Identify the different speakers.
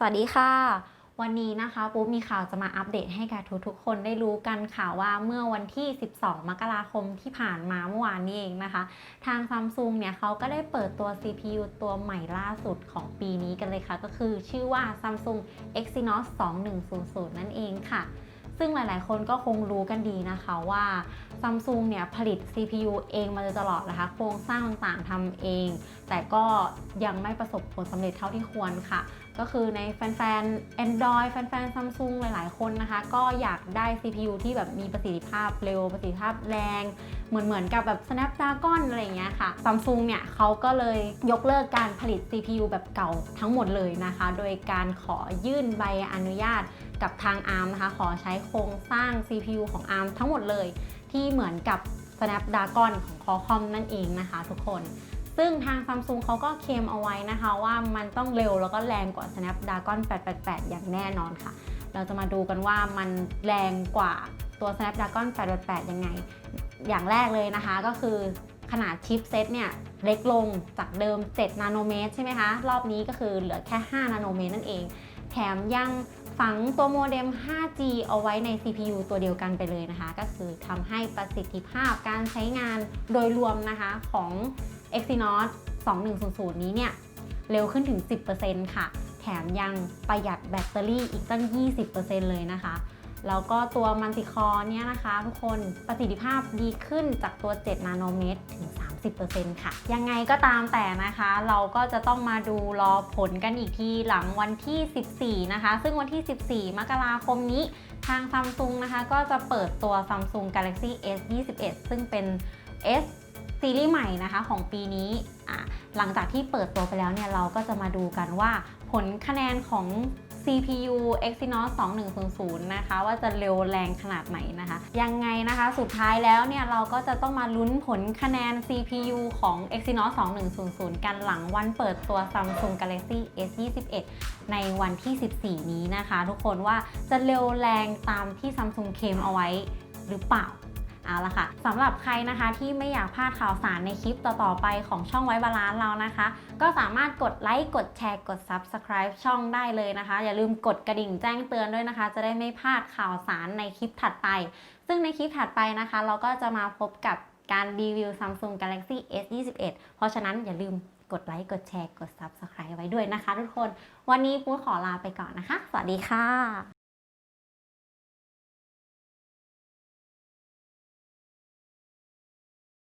Speaker 1: สวัสดีค่ะ วันนี้นะคะปุ๊บมีข่าวจะมาอัปเดตให้กับทุกๆคนได้รู้กันค่ะว่าเมื่อวันที่ 12 มกราคมที่ผ่านมาเมื่อวานนี้เองนะคะ ทางซัมซุงเนี่ยเขาก็ได้เปิดตัว CPU ตัวใหม่ล่าสุดของปีนี้กันเลยค่ะ ก็คือชื่อว่า Samsung Exynos 2100 นั่นเองค่ะ ซึ่งหลายๆ คนก็คงรู้กันดีนะคะว่า Samsung เนี่ยผลิต CPU เองมาโดยตลอดนะคะ โครงสร้างต่างๆทำเอง แต่ก็ยังไม่ประสบผลสำเร็จเท่าที่ควรค่ะ ก็คือในแฟนๆ Android แฟนๆ Samsung หลายๆ คนนะคะ ก็อยากได้ CPU ที่แบบมีประสิทธิภาพเร็ว ประสิทธิภาพแรง เหมือนเหมือนกับแบบ Snapdragon อะไรอย่างเงี้ยค่ะ Samsung เนี่ยเขาก็เลยยกเลิกการผลิต CPU แบบเก่าทั้งหมดเลยนะคะ โดยการขอยื่นใบอนุญาต กับทาง ARM นะคะ ขอใช้โครงสร้าง CPU ของ ARM ทั้งหมดเลย ที่เหมือนกับ Snapdragon ของ Qualcomm นั่นเองนะคะทุกคน ซึ่งทาง Samsung เขาก็เคลมเอาไว้นะคะว่ามันต้องเร็วแล้วก็แรงกว่า Snapdragon 888 อย่างแน่นอนค่ะ เราจะมาดูกันว่ามันแรงกว่าตัว Snapdragon 888 ยังไง อย่างแรกเลยนะคะก็คือขนาดชิปเซตเนี่ยเล็กลงจากเดิม 7 นาโนเมตรใช่ไหมคะ รอบนี้ก็คือเหลือแค่ 5 นาโนเมตรนั่นเอง แถมยัง ฝังตัวโมเด็ม 5G เอาไว้ใน CPU ตัวเดียวกันไปเลยนะคะ ก็คือทำให้ประสิทธิภาพการใช้งานโดยรวมนะคะของ Exynos 2100 นี้เนี่ยเร็วขึ้นถึง 10%ค่ะ แถมยังประหยัดแบตเตอรี่อีกตั้ง 20%เลยนะคะ แล้วก็ตัวมันติคอเนี่ยนะคะ ทุกคนประสิทธิภาพดีขึ้นจากตัว 7 นาโนเมตรถึง 30%ค่ะ ยังไงก็ตามแต่นะคะ เราก็จะต้องมาดูรอผลกันอีกทีหลังวันที่ 14 นะคะ ซึ่งวันที่ 14 มกราคมนี้ทางซัมซุงนะคะก็จะเปิดตัว Samsung Galaxy S 21ซึ่งเป็น S ซีรีส์ใหม่นะคะของปีนี้หลังจากที่เปิดตัวไปแล้วเนี่ยเราก็จะมาดูกันว่าผลคะแนนของ CPU Exynos 2100 นะคะ ว่าจะเร็วแรงขนาดไหนนะคะ ยังไงนะคะสุดท้ายแล้วเนี่ย เราก็จะต้องมาลุ้นผลคะแนน CPU ของ Exynos 2100 กันหลังวันเปิดตัว Samsung Galaxy S21 ในวันที่ 14 นี้นะคะ ทุกคนว่าจะเร็วแรงตามที่ Samsung เคมเอาไว้หรือเปล่า เอาละค่ะสำหรับใครนะคะที่ไม่อยากพลาดข่าวสารในคลิปต่อๆไปของช่องไว้บาลานซ์เรานะคะ ก็สามารถกดไลค์กดแชร์กด Subscribe ช่องได้เลยนะคะ อย่าลืมกดกระดิ่งแจ้งเตือนด้วยนะคะ จะได้ไม่พลาดข่าวสารในคลิปถัดไป ซึ่งในคลิปถัดไปนะคะ เราก็จะมาพบกับการรีวิว Samsung Galaxy S21 เพราะฉะนั้นอย่าลืมกดไลค์กดแชร์กด Subscribe ไว้ด้วยนะคะ ทุกคน วันนี้ปุ้ยขอลาไปก่อนนะคะ สวัสดีค่ะ